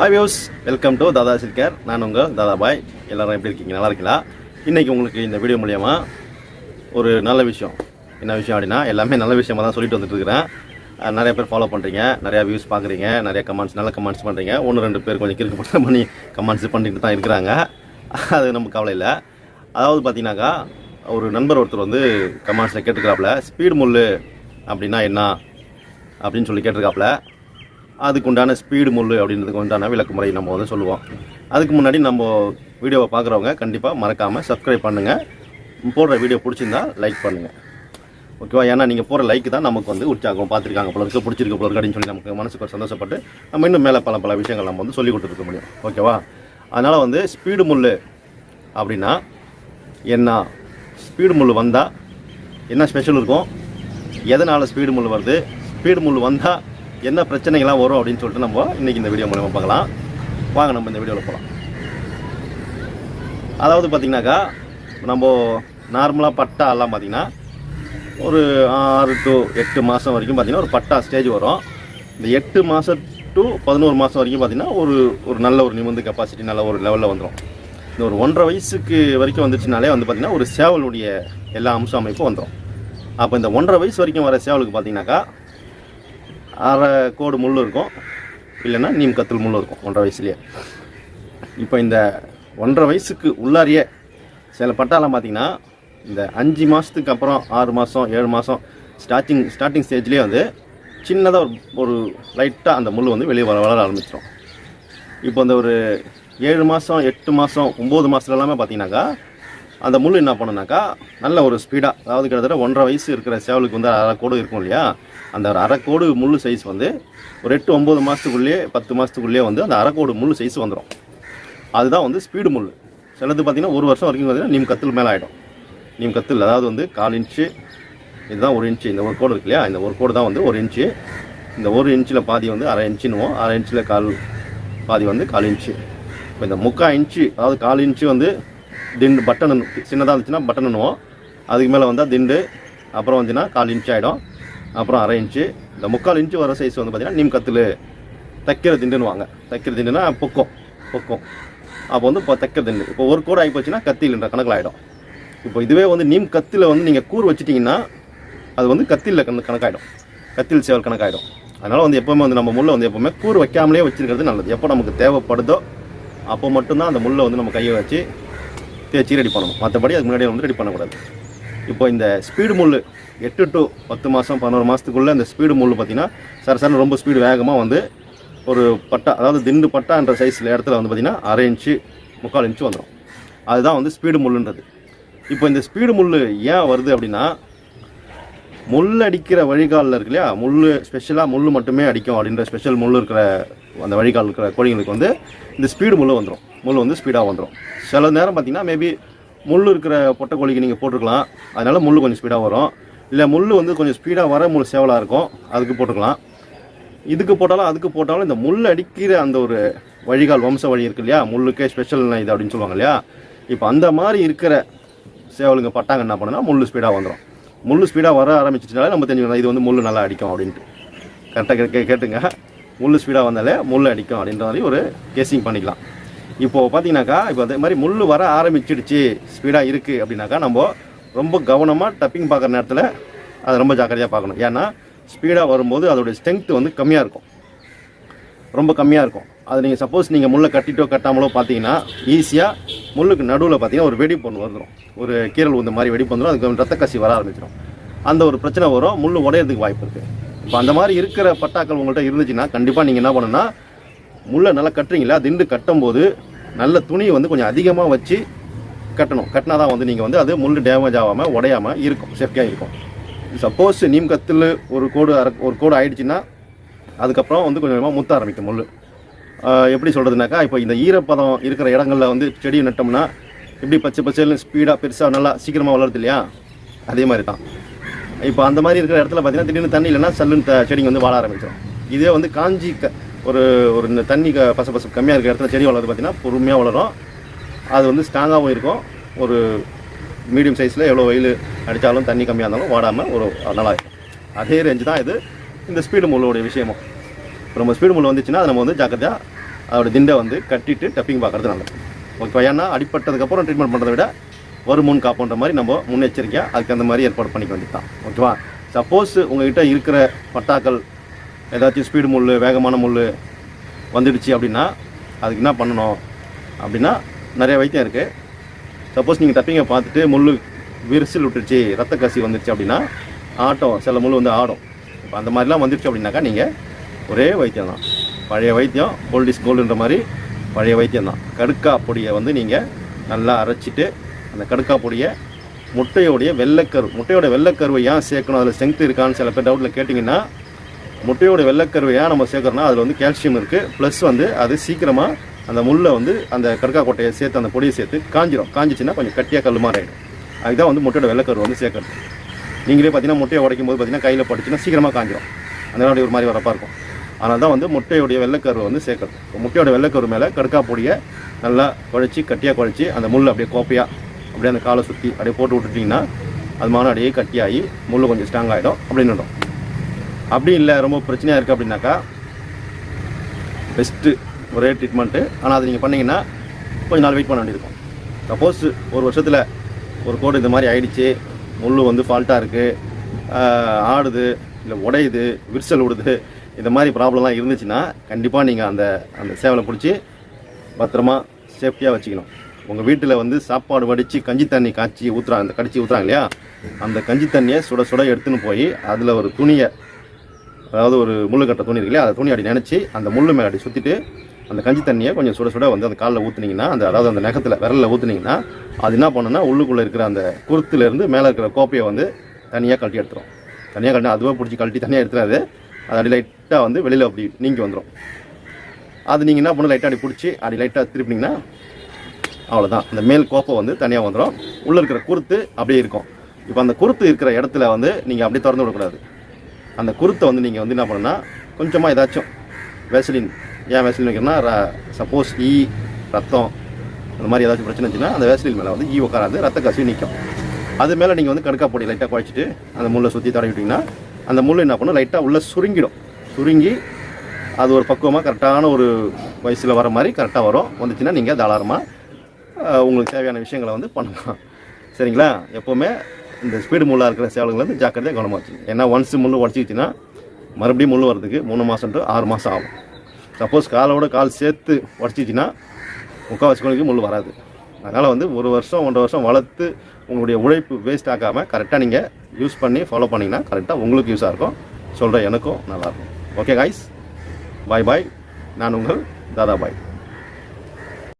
Hi views welcome to Dada சில்கேர் நான் உங்கள் தாதா பாய் எல்லோரும் எப்படி இருக்கீங்க? நல்லா இருக்கீங்களா? இன்றைக்கி உங்களுக்கு இந்த வீடியோ மூலயமா ஒரு நல்ல விஷயம். என்ன விஷயம் அப்படின்னா எல்லாமே நல்ல விஷயமா தான் சொல்லிட்டு வந்துட்டுருக்கிறேன் நிறைய பேர் ஃபாலோ பண்ணுறீங்க நிறையா வியூஸ் பார்க்குறீங்க. நிறைய கமெண்ட்ஸ் நல்ல கமெண்ட்ஸ் பண்ணுறீங்க ஒன்று ரெண்டு பேர் கொஞ்சம் கிறுக்கு பட்டம் பண்ணி கமெண்ட்ஸ் பண்ணிட்டு தான் இருக்கிறாங்க. அது நமக்கு கவலை இல்லை. அதாவது பார்த்தீங்கன்னாக்கா ஒரு நண்பர் ஒருத்தர் வந்து கமெண்ட்ஸில் கேட்டுக்கிறாப்புல ஸ்பீடு முள்ளு அப்படின்னா என்ன? அப்படின்னு சொல்லி கேட்டிருக்காப்புல அதுக்கு உண்டான ஸ்பீடு முள் அப்படின்றதுக்கு உண்டான விளக்குமுறை நம்ம வந்து சொல்லுவோம். அதுக்கு முன்னாடி நம்ம வீடியோவை பார்க்குறவங்க கண்டிப்பாக மறக்காமல் சப்ஸ்கிரைப் பண்ணுங்கள் போடுற வீடியோ பிடிச்சிருந்தா லைக் பண்ணுங்கள் ஓகேவா ஏன்னா நீங்கள் போகிற லைக் தான் நமக்கு வந்து உற்சாகம் பார்த்துருக்காங்க போல இருக்கு பிடிச்சிருக்கு போல இருக்கு அப்படின்னு சொல்லி நமக்கு மனசுக்கு ஒரு சந்தோஷப்பட்டு நம்ம இன்னும் மேலே பல பல விஷயங்கள் நம்ம வந்து சொல்லி கொடுத்துருக்க முடியும். ஓகேவா அதனால் வந்து ஸ்பீடு முள் அப்படின்னா என்ன? ஸ்பீடு முள் வந்தால் என்ன ஸ்பெஷல் இருக்கும்? எதனால் ஸ்பீடு முள் வருது? ஸ்பீடு முள் வந்தால் என்ன பிரச்சனைகள்லாம் வரும் அப்படின்னு சொல்லிட்டு நம்ம இன்றைக்கி இந்த வீடியோ மூலமாக பார்க்கலாம். வாங்க நம்ம இந்த வீடியோவில் போகலாம் அதாவது பார்த்திங்கனாக்கா நம்ம நார்மலாக பட்டா எல்லாம் பார்த்திங்கன்னா ஒரு ஆறு டு எட்டு மாதம் வரைக்கும் பார்த்திங்கன்னா ஒரு பட்டா ஸ்டேஜ் வரும். இந்த எட்டு மாதம் டு பதினோரு மாதம் வரைக்கும் பார்த்திங்கன்னா ஒரு ஒரு நல்ல ஒரு நிமிந்து கெப்பாசிட்டி நல்ல ஒரு லெவலில் வந்துடும் இந்த ஒரு ஒன்றரை வயசுக்கு வரைக்கும் வந்துச்சுனாலே வந்து பார்த்திங்கன்னா ஒரு சேவலுடைய எல்லா அம்ச அமைப்பும் வந்துடும் அப்போ இந்த ஒன்றரை வயசு வரைக்கும் வர சேவலுக்கு பார்த்தீங்கன்னாக்கா அரை கோடு முள் இருக்கும். இல்லைன்னா நீம் கத்தல் முள் இருக்கும் ஒன்றரை வயசுலேயே. இப்போ இந்த ஒன்றரை வயசுக்கு உள்ளாரியே சில பட்டாலாம் பார்த்திங்கன்னா இந்த அஞ்சு மாதத்துக்கு அப்புறம் ஆறு மாதம் ஏழு மாதம் ஸ்டார்டிங் ஸ்டார்டிங் ஸ்டேஜ்லேயே வந்து சின்னதாக ஒரு ஒரு லைட்டாக அந்த முள் வந்து வெளியே வர வளர ஆரம்பிச்சிடும் இப்போ இந்த ஒரு ஏழு மாதம் எட்டு மாதம் ஒம்பது மாதத்துல எல்லாமே பார்த்தீங்கன்னாக்கா அந்த முள் என்ன பண்ணுனாக்கா நல்ல ஒரு ஸ்பீடாக அதாவது கிட்டத்தட்ட ஒன்றரை வயசு இருக்கிற சேவலுக்கு வந்து அரை கோடு இருக்கும் இல்லையா? அந்த ஒரு அரைக்கோடு முள் சைஸ் வந்து ஒரு எட்டு ஒம்பது மாதத்துக்குள்ளேயே பத்து மாதத்துக்குள்ளேயே வந்து அந்த அரைக்கோடு முள் சைஸ் வந்துடும் அதுதான் வந்து ஸ்பீடு முள் சிலது பார்த்திங்கன்னா ஒரு வருஷம் வரைக்கும் பார்த்தீங்கன்னா நீம் கத்தில் மேலே ஆகிடும் நீம் கத்தில் அதாவது வந்து கால் இன்ச்சு இதுதான் ஒரு இன்ச்சு இந்த ஒரு கோடு இருக்கு இல்லையா? இந்த ஒரு கோடு தான் வந்து ஒரு இன்ச்சு இந்த ஒரு இன்ச்சில் பாதி வந்து அரை இன்ச்சுன்னுவோம் அரை இன்ச்சில் கால் பாதி வந்து கால் இன்ச்சு இப்போ இந்த முக்கால் இன்ச்சு அதாவது கால் இன்ச்சு வந்து திண்டு பட்டன் சின்னதாக இருந்துச்சுன்னா பட்டனுன்னுவோம் அதுக்கு மேலே வந்தால் திண்டு அப்புறம் வந்துச்சுன்னா கால் இன்ச் ஆகிடும் அப்புறம் அரை இன்ச்சு இந்த முக்கால் இன்ச்சு வர சைஸ் வந்து பார்த்திங்கன்னா நீம் கத்தில். தைக்கிற திண்டுன்னுவாங்க. தைக்கிற திண்டுனா பொக்கம் பொக்கம். அப்போ வந்து இப்போ தைக்கிற திண்டு. இப்போ ஒரு கோடு ஆகி போச்சுன்னா கத்தில்ன்ற கணக்கில் ஆகிடும் இப்போ இதுவே வந்து நீம் கத்தில் வந்து நீங்கள் கூர் வச்சிட்டிங்கன்னா அது வந்து கத்தியில் கண கணக்காயிடும். கத்தில் சேவல் கணக்காயிடும். அதனால் வந்து எப்போவுமே வந்து நம்ம முள்ளை வந்து எப்போவுமே கூர் வைக்காமலே வச்சிருக்கிறது நல்லது. எப்போ நமக்கு தேவைப்படுதோ அப்போ மட்டும்தான் அந்த முள்ளை வந்து நம்ம கையை வச்சு தேய்ச்சி ரெடி பண்ணணும். மற்றபடி அதுக்கு முன்னாடி வந்து ரெடி பண்ணக்கூடாது. இப்போ இந்த ஸ்பீடு முள் எட்டு டு பத்து மாதம் பதினோரு மாதத்துக்குள்ளே இந்த ஸ்பீடு முள் பார்த்திங்கன்னா சர சார் ரொம்ப ஸ்பீடு வேகமாக வந்து ஒரு பட்டா அதாவது திண்டு பட்டான்ற சைஸில் இடத்துல வந்து பார்த்திங்கன்னா அரை இன்ச்சு முக்கால் இன்ச்சு வந்துடும் அதுதான் வந்து ஸ்பீடு முள்ளுன்றது. இப்போ இந்த ஸ்பீடு முள் ஏன் வருது அப்படின்னா முள் அடிக்கிற வழிகாலில் இருக்கு இல்லையா? முள் ஸ்பெஷலாக முள் மட்டுமே அடிக்கும் அப்படின்ற ஸ்பெஷல் முள் இருக்கிற அந்த வழிகால் இருக்கிற கோழிங்களுக்கு வந்து இந்த ஸ்பீடு முள் வந்துடும் முள் வந்து ஸ்பீடாக வந்துடும் சில நேரம் பார்த்தீங்கன்னா மேபி முள் இருக்கிற பொட்டை கோழிக்கு நீங்கள் போட்டுருக்கலாம். அதனால் முள் கொஞ்சம் ஸ்பீடாக வரும். இல்லை முள் வந்து கொஞ்சம் ஸ்பீடாக வர முள் சேவலாக இருக்கும். அதுக்கு போட்டுக்கலாம். இதுக்கு போட்டாலும் அதுக்கு போட்டாலும் இந்த முள் அடிக்கிற அந்த ஒரு வழிகால் வம்ச வழி இருக்கு இல்லையா? முள்ளுக்கே ஸ்பெஷல் இது அப்படின்னு சொல்லுவாங்க இல்லையா? இப்போ அந்த மாதிரி இருக்கிற சேவலுங்க பட்டாங்க என்ன பண்ணுன்னா முள் ஸ்பீடாக வந்துடும் முள் ஸ்பீடாக வர ஆரம்பிச்சிச்சுனாலே நம்ம தெரிஞ்சுக்கலாம் இது வந்து முள் நல்லா அடிக்கும் அப்படின்ட்டு. கரெக்டாக கே கேட்டுங்க. முள் ஸ்பீடாக வந்தாலே முள் அடிக்கும் அப்படின்ற மாதிரி ஒரு கேசிங் பண்ணிக்கலாம். இப்போது பார்த்தீங்கன்னாக்கா இப்போ அதே மாதிரி முள் வர ஆரம்பிச்சிடுச்சு ஸ்பீடாக இருக்குது அப்படின்னாக்கா நம்ம ரொம்ப கவனமாக டப்பிங் பார்க்குற நேரத்தில் அதை ரொம்ப ஜாக்கிரதையாக பார்க்கணும். ஏன்னா ஸ்பீடாக வரும்போது அதோடைய ஸ்ட்ரென்த் வந்து கம்மியாக இருக்கும். ரொம்ப கம்மியாக இருக்கும். அது நீங்கள் சப்போஸ் நீங்கள் முள்ளை கட்டிட்டோ கட்டாமலோ பார்த்தீங்கன்னா ஈஸியாக முள்ளுக்கு நடுவில் பார்த்தீங்கன்னா ஒரு வெடிப்பு ஒன்று வந்துடும் ஒரு கீரல் உந்த மாதிரி வெடிப்பு வந்துடும் அதுக்கு ரத்த கசி வர ஆரம்பிச்சிடும் அந்த ஒரு பிரச்சனை வரும் முள் உடையிறதுக்கு வாய்ப்பு இருக்குது இப்போ அந்த மாதிரி இருக்கிற பட்டாக்கள் உங்கள்கிட்ட இருந்துச்சுன்னா கண்டிப்பாக நீங்கள் என்ன பண்ணுன்னா முள்ளை நல்லா கட்டுறீங்களா திண்டு கட்டும்போது நல்ல துணியை வந்து கொஞ்சம் அதிகமாக வச்சு கட்டணும். கட்டினா தான் வந்து நீங்கள் வந்து அது முள் டேமேஜ் ஆகாமல் உடையாமல் இருக்கும் சேஃப்டியாக இருக்கும். சப்போஸ் நீம் கத்தில் ஒரு கோடு அரை ஒரு கோடு ஆயிடுச்சுன்னா அதுக்கப்புறம் வந்து கொஞ்சம் கொஞ்சமாக முத்த ஆரம்பிக்கும் முள் எப்படி சொல்கிறதுனாக்கா இப்போ இந்த ஈரப்பதம் இருக்கிற இடங்களில் வந்து செடியை நட்டோம்னா எப்படி பச்சை பச்சைன்னு ஸ்பீடாக பெருசாக நல்லா சீக்கிரமாக வளருது இல்லையா? அதே மாதிரி தான் இப்போ அந்த மாதிரி இருக்கிற இடத்துல பார்த்தீங்கன்னா திடீர்னு தண்ணி இல்லைன்னா சல்லுன்னு த- செடிங்க வந்து வாழ ஆரம்பிச்சிடும் இதே வந்து காஞ்சி க ஒரு ஒரு இந்த தண்ணி க பச பச கம்மியாக இருக்கிற இடத்துல செடி வளருது பார்த்தீங்கன்னா பொறுமையாக வளரும். அது வந்து ஸ்ட்ராங்காகவும் இருக்கும். ஒரு மீடியம் சைஸில் எவ்வளோ வெயில் அடித்தாலும் தண்ணி கம்மியாக இருந்தாலும் வாடாமல் ஒரு நல்லா இருக்கும். அதே ரேஞ்சு தான் இது. இந்த ஸ்பீடு முள்ளோடைய விஷயமும். இப்போ நம்ம ஸ்பீடு முள் வந்துச்சுன்னா அதை நம்ம வந்து ஜாக்கிரதையாக அதோட திண்டை வந்து கட்டிட்டு டப்பிங் பார்க்குறது நல்லது. ஓகே ஏன்னா அடிப்பட்டதுக்கப்புறம் ட்ரீட்மெண்ட் பண்ணுறதை விட வரும் முன் காப்புன்ற மாதிரி நம்ம முன்னெச்சரிக்கையாக அதுக்கு அந்த மாதிரி ஏற்பாடு பண்ணிக்க வேண்டியது தான் ஓகேவா? சப்போஸ் உங்ககிட்ட இருக்கிற பட்டாக்கள் ஏதாச்சும் ஸ்பீடு முள் வேகமான முள் வந்துடுச்சு அப்படின்னா அதுக்கு என்ன பண்ணணும்? அப்படின்னா நிறைய வைத்தியம் இருக்குது சப்போஸ் நீங்கள் தப்பிங்க பார்த்துட்டு முள் விரிசல் விட்டுருச்சு ரத்த கசி வந்துருச்சு அப்படின்னா ஆட்டம் சில முள் வந்து ஆடும். இப்போ அந்த மாதிரிலாம் வந்துருச்சு அப்படின்னாக்கா நீங்கள் ஒரே வைத்தியம் தான். பழைய வைத்தியம் கோல்டிஸ் கோல்டுன்ற மாதிரி பழைய வைத்தியம் தான். கடுக்கா பொடியை வந்து நீங்கள் நல்லா அரைச்சிட்டு அந்த கடுக்கா பொடியை முட்டையோடைய வெள்ளைக்கரு முட்டையோட வெள்ளைக்கருவை ஏன் சேர்க்கணும்? அதில் ஸ்ட்ரென்த் இருக்கான்னு சில பேர் டவுட்டில் கேட்டிங்கன்னா முட்டையோட வெள்ளைக்கருவை ஏன் நம்ம சேர்க்குறோம்னா அதில் வந்து கால்சியம் இருக்குது ப்ளஸ் வந்து அது சீக்கிரமாக அந்த முள்ளை வந்து அந்த கடுக்கா கொட்டையை சேர்த்து அந்த பொடியை சேர்த்து காஞ்சிரும். காஞ்சிச்சின்னா கொஞ்சம் கட்டியாக கல் மாதிரி ஆகிடும் அதுதான் வந்து முட்டையோட வெள்ளைக்கரு வந்து சேர்க்கறது. நீங்களே பார்த்தீங்கன்னா முட்டையை உடைக்கும் போது பார்த்தீங்கன்னா கையில் பட்டுச்சுன்னா சீக்கிரமாக காஞ்சிரும். அந்த மாதிரி ஒரு மாதிரி வரப்பாக இருக்கும். அதனால தான் வந்து முட்டையோடைய வெள்ளைக்கருவை வந்து சேர்க்கறது. முட்டையோட வெள்ளைக்கரு மேலே கடுக்கா பொடியை நல்லா குழச்சி கட்டியாக குழச்சி அந்த முள் அப்படியே கோப்பையாக அப்படியே அந்த காலை சுற்றி அப்படியே போட்டு விட்டுட்டிங்கன்னா அது மாதிரி அப்படியே கட்டியாகி முள் கொஞ்சம் ஸ்ட்ராங் ஆகிடும் அப்படின்னு அப்படி இல்லை ரொம்ப பிரச்சனையாக இருக்குது அப்படின்னாக்கா பெஸ்ட்டு ஒரே ட்ரீட்மெண்ட்டு ஆனால் அது நீங்கள் பண்ணிங்கன்னா கொஞ்சம் நாள் வெயிட் பண்ண வேண்டியிருக்கும் சப்போஸ் ஒரு வருஷத்தில் ஒரு கோடு இந்த மாதிரி ஆயிடுச்சு முள் வந்து ஃபால்ட்டாக இருக்குது ஆடுது இல்லை உடையுது விரிசல் விடுது இந்த மாதிரி ப்ராப்ளம்லாம் இருந்துச்சுன்னா கண்டிப்பாக நீங்கள் அந்த அந்த சேவலை பிடிச்சி பத்திரமா சேஃப்டியாக வச்சுக்கணும். உங்கள் வீட்டில் வந்து சாப்பாடு வடித்து கஞ்சி தண்ணி காய்ச்சி ஊற்றுறாங்க அந்த கடிச்சு ஊற்றுறாங்க இல்லையா? அந்த கஞ்சி தண்ணியை சுட சுட எடுத்துன்னு போய் அதில் ஒரு துணியை அதாவது ஒரு முள்ளு கட்ட துணி இருக்கு இல்லையா அந்த துணி அப்படி நினச்சி அந்த முள்ளு மேலே அப்படி சுற்றிட்டு அந்த கஞ்சி தண்ணியை கொஞ்சம் சுட சுட வந்து அந்த காலில் ஊற்றுனீங்கன்னா அந்த அதாவது அந்த நகத்தில் விரலில் ஊற்றுனீங்கன்னா அது என்ன பண்ணுன்னா உள்ளுக்குள்ளே இருக்கிற அந்த குருத்துலேருந்து மேலே இருக்கிற கோப்பையை வந்து தனியாக கழட்டி எடுத்துரும். தனியாக கழட்டி அதுவே பிடிச்சி கழட்டி தனியாக எடுத்துடாது அது அப்படி லைட்டாக வந்து வெளியில் அப்படி நீங்கி வந்துடும் அது நீங்கள் என்ன பண்ணணும்? லைட்டாக அப்படி பிடிச்சி அப்படி லைட்டாக திருப்பினீங்கன்னா அவ்வளோதான் அந்த மேல் கோப்பை வந்து தனியாக வந்துடும் உள்ளே இருக்கிற குருத்து அப்படியே இருக்கும். இப்போ அந்த குருத்து இருக்கிற இடத்துல வந்து நீங்கள் அப்படியே திறந்து விடக்கூடாது. அந்த குருத்தை வந்து நீங்கள் வந்து என்ன பண்ணுன்னா கொஞ்சமாக ஏதாச்சும் வேசலின் ஏன் வேசலின் வைக்கிறேன்னா சப்போஸ் ஈ ரத்தம் அந்த மாதிரி ஏதாச்சும் பிரச்சனை இருந்துச்சுன்னா அந்த வேசலின் மேலே வந்து ஈ உட்காராது ரத்த கசிவு நிற்கும் அது மேலே நீங்கள் வந்து கடுக்கா பொடி லைட்டாக குழைச்சிட்டு அந்த முள்ளை சுற்றி தடவி விட்டிங்கன்னா அந்த முள் என்ன பண்ணும்? லைட்டாக உள்ளே சுருங்கிடும். சுருங்கி அது ஒரு பக்குவமாக கரெக்டான ஒரு வயசில் வர மாதிரி கரெக்டாக வரும். வந்துச்சுன்னா நீங்கள் தாராளமாக உங்களுக்கு தேவையான விஷயங்களை வந்து பண்ணலாம். சரிங்களா? எப்போவுமே இந்த ஸ்பீடு முள்ளாக இருக்கிற சேவலுங்களை வந்து ஜாக்கிரதையாக கவனமாக வச்சுங்க ஏன்னா ஒன்ஸ் முள் உடச்சிக்கிச்சின்னா மறுபடியும் முள் வரதுக்கு மூணு மாதம் டு ஆறு மாதம் ஆகும். சப்போஸ் காலோட கால் சேர்த்து உடச்சிச்சின்னா முக்கால்வாசி கோழிக்கு முள் வராது. அதனால் வந்து ஒரு வருஷம் ஒன்றரை வருஷம் வளர்த்து உங்களுடைய உழைப்பு வேஸ்ட் ஆக்காமல் கரெக்டாக நீங்கள் யூஸ் பண்ணி ஃபாலோ பண்ணிங்கன்னா கரெக்டாக உங்களுக்கு யூஸாக இருக்கும். சொல்கிற எனக்கும் நல்லாயிருக்கும் ஓகே காய்ஸ் பாய் பாய் நான் உங்கள் தாதா பாய்.